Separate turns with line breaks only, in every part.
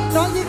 up,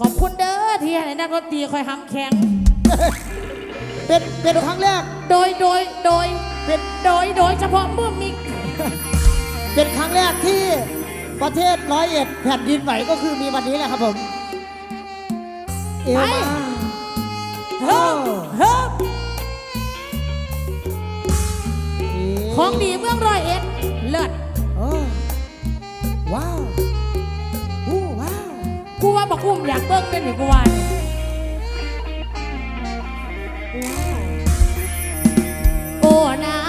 ขอบคุณเด้
อ
ที่ให้นักดนตรีคอยห้ำแข็ง เป็นเป็นครั้งแรก โดย
โด
ยโดยเป็นโดยโดยเฉพาะเมื่อมี
เป็นครั้งแรกที่ประเทศร้อยเอ็ดแผ่นดินไหวก็คือมีวันนี้แหละครับผมเอวม
ฮ้ยเฮ้ยของดีเมืองร้อยเอ็ดเลิศ คุ้มอยากเบิ้งกันหนึ่ง
วั
น
โอ้
นา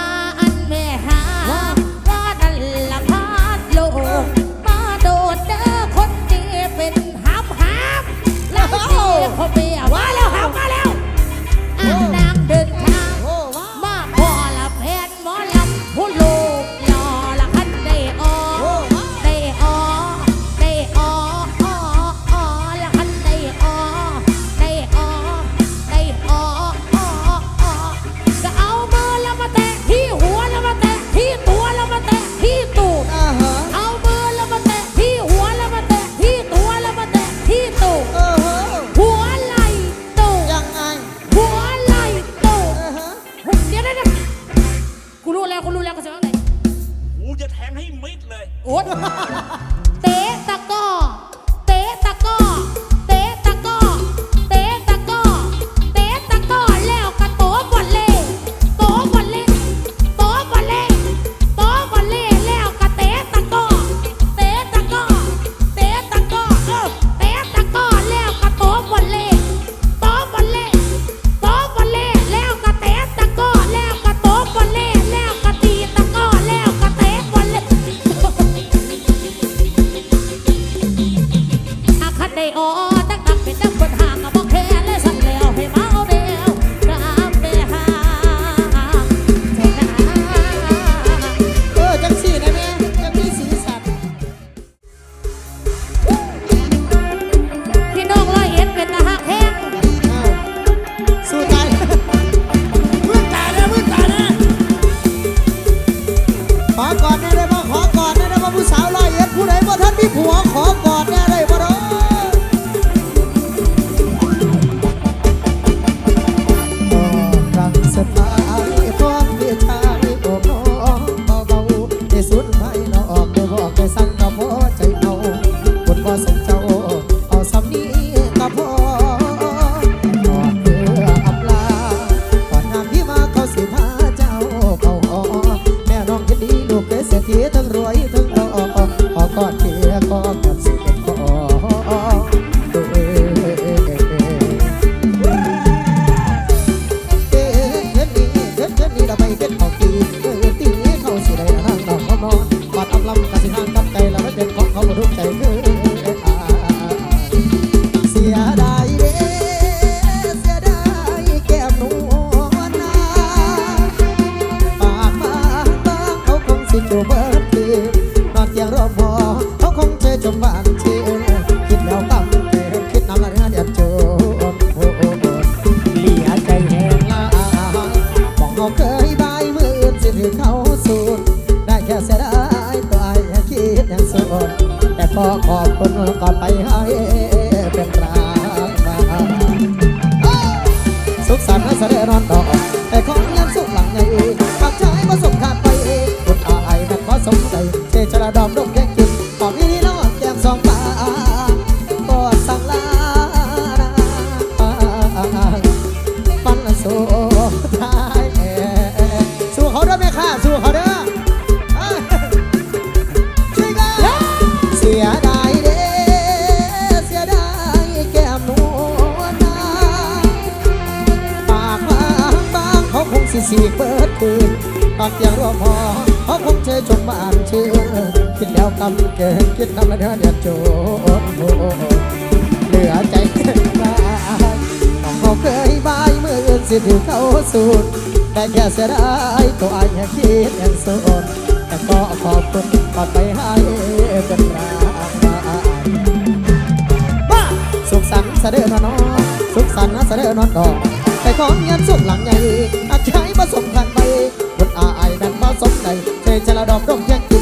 อุ๊
ด
อขอบคุณก่อนไปให้เป็นตรา
สุขสันต์นะเสด็จนอนดอกไอ้ของ มาอ่ชื่อคิดแล้วกำเกินคิดทำแล้วเดือดโจดเหลือใจมาต้องเขาเคยบายมืออื่สิถือเขาสุดแต่แค่เสียดายตัวไอ้ยแค่คิดแห่งโสดแต่ก็ขอบคุณขอไปให้เป็นรางว่าสุขสันต์เด็จนอนสุขสันต์เด็จนอนดอกแต่ขอเงินส่งหลังใหญ่อาจใช้ผสมทานไปคนอายนั้นผสมใจ จะละดอกดอก
แยก